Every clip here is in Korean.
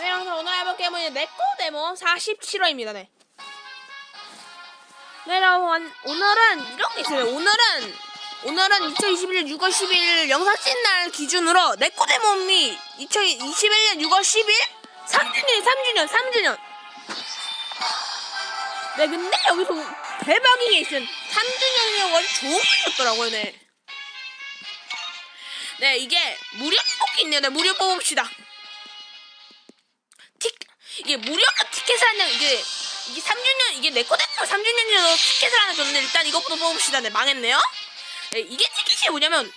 네, 여러분 오늘 해볼 게임은 네코데모 47화입니다. 네. 네, 여러분 오늘은 이런 게 있어요. 오늘은 오늘은 2021년 6월 10일 영상 찍는 날 기준으로 네코데모미 2021년 6월 10일 3주년, 3주년, 3주년. 네, 근데 여기서 대박인 게 있어요. 3주년이라고 아주 좋은 걸 줬더라고요, 네. 네, 이게 무료 뽑기 있네요. 네, 무료 뽑읍시다. 티 이게 무료로 티켓을 하는 이게 이게 3주년 이게 내 거대로 3주년이라서 티켓을 하나 줬는데 일단 이것부터 뽑읍시다. 네 망했네요. 네 이게 티켓이 뭐냐면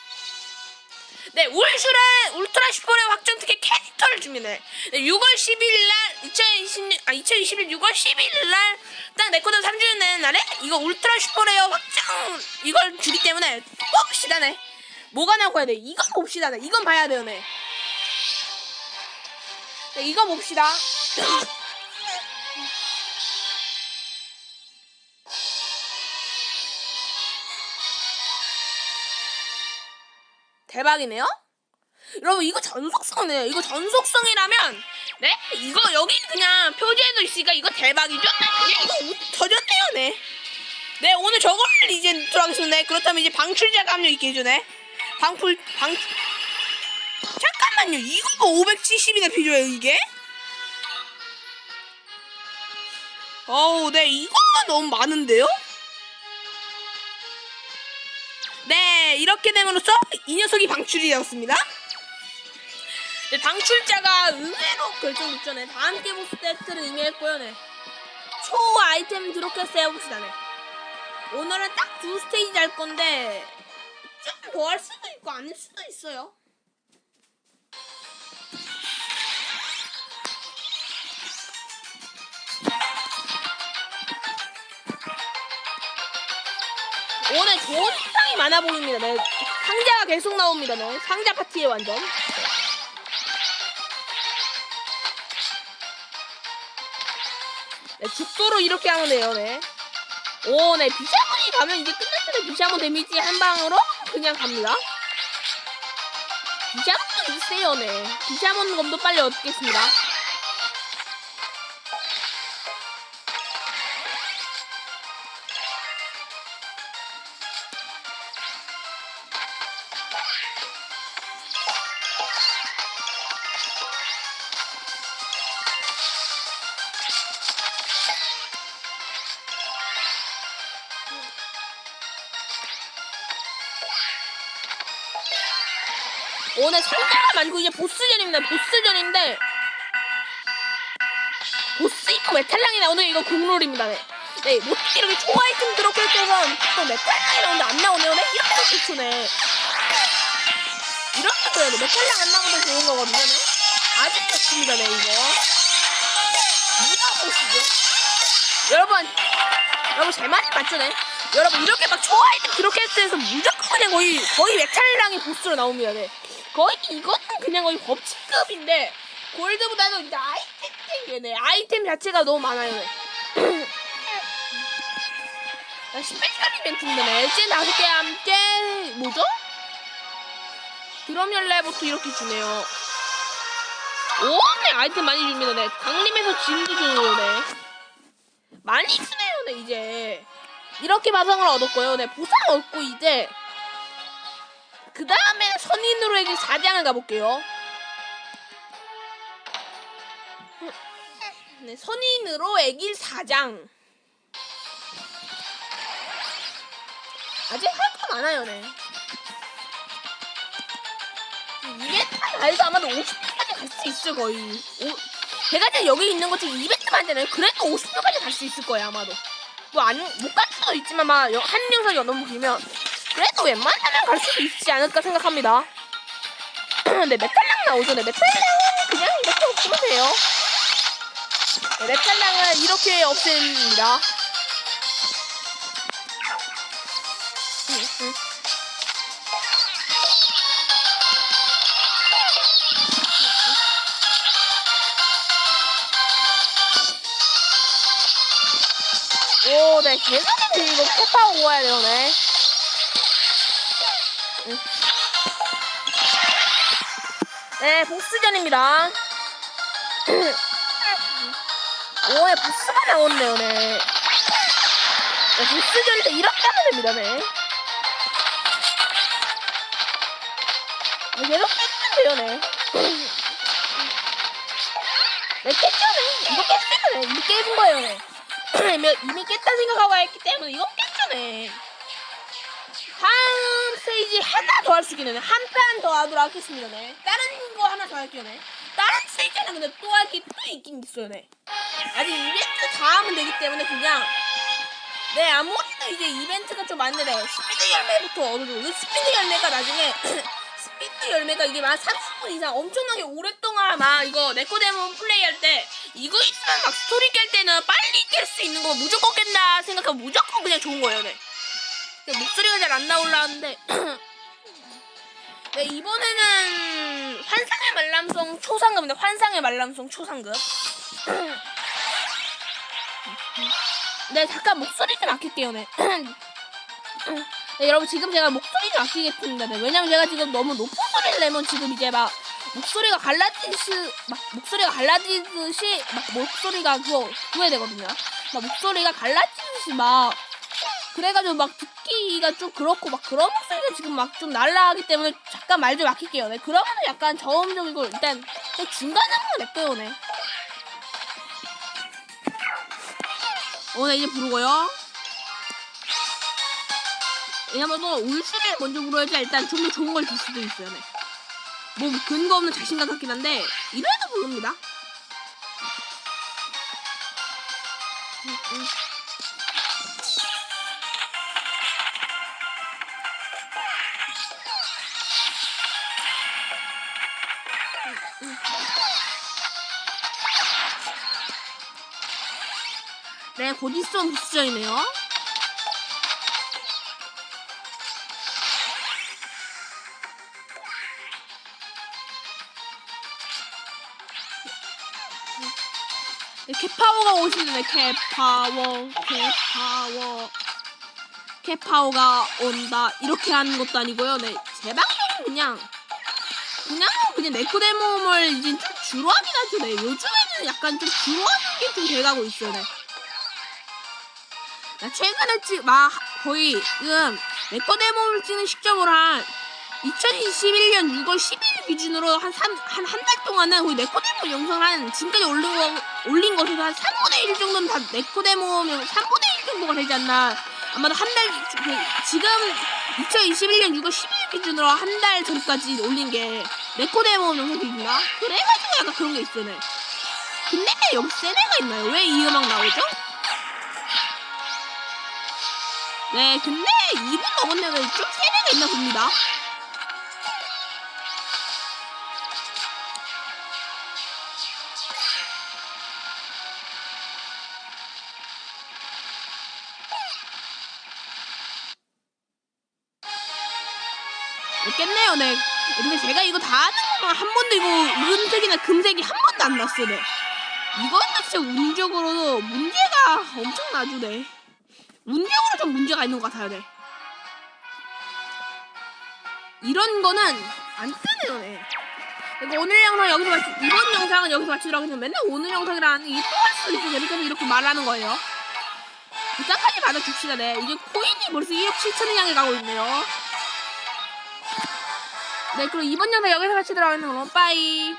네 울슈라 울트라 슈퍼레 확정 티켓 캐릭터를 줍니다. 네 6월 10일 날 2020년 아 2021년 6월 10일 날딱내 거대로 3주년 되는 날에 이거 울트라 슈퍼레어 확정 이걸 주기 때문에 뽑읍시다. 네 뭐가 나와야 돼? 이건 봅시다. 네 이건 봐야 돼요. 네. 네, 이거 봅시다. 대박이네요? 여러분 이거 전속성이네요. 이거 전속성이라면 네? 이거 여기 그냥 표지에도 있으니까 이거 대박이죠? 네, 이거 옷 터졌네요, 네. 네, 오늘 저걸 이제 들어가겠습니다. 네, 그렇다면 이제 방출자가 합류 있게 해주네. 방풀, 방, 잠깐만요. 이거 570이나 필요해요, 이게? 어우, 네, 이것만 너무 많은데요? 네, 이렇게 됨으로써 이 녀석이 방출이 되었습니다. 네, 방출자가 의외로 결정됐죠, 네. 다 함께 보스 세트를 의미했고요, 네. 초 아이템 드롭해서 해봅시다, 네. 오늘은 딱 두 스테이지 할 건데, 좀 더 할 수도 있고, 아닐 수도 있어요. 상이 많아 보입니다. 네. 상자가 계속 나옵니다. 네. 상자 파티에 완전. 네, 죽도로 이렇게 하면 돼요. 네. 오, 네. 비샤몬이 가면 이제 끝날 때는 비샤몬 데미지 한 방으로 그냥 갑니다. 비샤몬도 있어요, 네. 비샤몬 검도 빨리 얻겠습니다. 오늘 상자가 많고 이제 보스전입니다. 보스전인데 보스 이거 메탈랑이 나오는 이거 국룰입니다. 네. 네, 뭐 이렇게 초아이템 들어갈 때는 또 메탈랑이 나오는데 안 나오네요. 네, 이렇게 도 좋네. 이렇게 돼야 돼. 메탈랑 안 나오면 좋은 거거든요. 네. 아주 좋습니다. 네, 이거. 누가 보시죠? 여러분, 여러분 제 말이 맞죠, 네? 여러분 이렇게 막 초아이템 그렇게 했을 서 무조건 그냥 거의 거의 메탈랑이 보스로 나옵니다. 네. 거의 이거는 그냥 거의 법칙급인데 골드보다는 이제 아이템 네 아이템 자체가 너무 많아요. 네. 아, 스페셜 이벤트인데 네. LG 다섯 개 함께 뭐죠? 드럼 열레부터 이렇게 주네요. 오, 네 아이템 많이 줍니다. 네 강림에서 짐도 주네요. 네 많이 주네요. 네 이제 이렇게 마성을 얻었고요. 네 보상 얻고 이제 그 다음에 선인으로 에게 4장을 가볼게요. 네, 선인으로 애길 4장. 아직 할 거 많아요, 네. 이벤트만 다 해도 아마도 50%까지 갈 수 있을 거의. 오, 제가 지금 여기 있는 것 중에 이벤트만 하잖아요. 그래도 50%까지 갈 수 있을 거예요, 아마도. 뭐, 안, 못 갈 수도 있지만, 막, 한 영상이 너무 길면. 그래도 웬만하면 갈 수도 있지 않을까 생각합니다. 네, 메탈랑 나오죠. 네, 메탈랑 그냥 이렇게 없으면 돼요. 네, 메탈랑은 이렇게 없앱니다. 음, 음. 오, 네, 계속해서 이거 캡하고 와야 돼요, 네. 네, 보스전입니다. 오에 보스가 나온네요, 네. 네, 보스 전에 이렇게 하면 됩니다, 네. 네, 이렇게 하면 돼요, 네. 네, 깼죠, 네. 이거 깼어요, 네. 이미 깨진 거예요, 네. 이미, 깼다 생각하고 했기 때문에 이거 깼죠, 네. 스테이지 하나 더 할 수 있겠네. 한 판 더 하도록 하겠습니다, 네. 다른 거 하나 더 할게요, 네. 다른 스테이지는 근데 또 할 게 또 있긴 있어요, 네. 아직 이벤트 다 하면 되기 때문에 그냥 네 아무래도 이제 이벤트가 좀 많은데 네, 스피드 열매부터 얻어주고 이 스피드 열매가 나중에 스피드 열매가 이게 막 30분 이상 엄청나게 오랫동안 막 이거 네코데몬 플레이할 때 이거 있으면 막 스토리 깰 때는 빨리 깰 수 있는 거 무조건 깬다 생각하면 무조건 그냥 좋은 거예요 네 목소리가 잘 안 나올라는데 네 이번에는 환상의 말람성 초상급입니다 환상의 말람성 초상급 네, 잠깐 목소리 좀 아낄게요, 네. 네, 여러분 지금 제가 목소리 좀 아끼겠습니다. 네. 왜냐면 제가 지금 너무 높은 소리를 내면 지금 이제 막 목소리가 갈라지듯이 막 목소리가 갈라지듯이 막 목소리가 그거 후회되거든요. 막 목소리가 갈라지듯이 막 그래가지고 막 듣기가 좀 그렇고 막 그런 목소리가 지금 막 좀 날라가기 때문에 잠깐 말 좀 아낄게요. 네, 그러면 약간 저음적이고 일단 중간에 한번 냅둬요, 네. 어, 네, 이제 부르고요. 왜냐면 또 울수를 먼저 불러야지 일단 좀 더 좋은 걸 줄 수도 있어요. 네. 뭐 근거 없는 자신감 같긴 한데 이래도 부릅니다. 음, 음. 음, 네, 곧 있으면 부스전이네요. 네, 캣파워가 오시네, 캣파워, 캣파워. 캣파워가 온다. 이렇게 하는 것도 아니고요. 네, 제 방송은 그냥, 그냥, 그냥 네코데모음을 이제 좀 주로 하긴 하죠. 네, 요즘에는 약간 좀 주로 하는 게 좀 돼가고 있어요. 네. 나 최근에 찍, 막 거의 지금 네코데모를 찍는 시점으로 한 2021년 6월 10일 기준으로 한한한 달 동안은 거의 네코데모 영상을 한 지금까지 올린 거 올린 것에서 한 3분의 1 정도는 다 네코데모 영 3분의 1 정도가 되지 않나 아마도 한 달 지금 2021년 6월 10일 기준으로 한 달 전까지 올린 게 네코데모 영상들인가 그래가지고 약간 그런 게. 네. 근데 여기 세네가 있나요? 왜 이 음악 나오죠? 네, 근데 2분 넘었네요. 좀 세뇌가 있나 봅니다. 깼네요, 네. 근데 제가 이거 다 하는 동안 한 번도 이거 은색이나 금색이 한 번도 안 났어, 네. 이건 진짜 운적으로도 문제가 엄청나죠, 네. 운적으로 좀 문제가 있는 것 같아요, 네. 이런 거는 안 뜨네요, 네. 그리고 오늘 영상 여기서 마치, 이번 영상은 여기서 마치도록 하겠습니다. 맨날 오늘 영상이라는 이게 또 할 수도 있어. 재밌어서 이렇게 말하는 거예요. 부탁하니 받아줍시다, 네. 이게 코인이 벌써 1억 7천을 향해 가고 있네요. 네, 그럼 이번 영상 여기서 마치도록 하겠습니다. 빠이.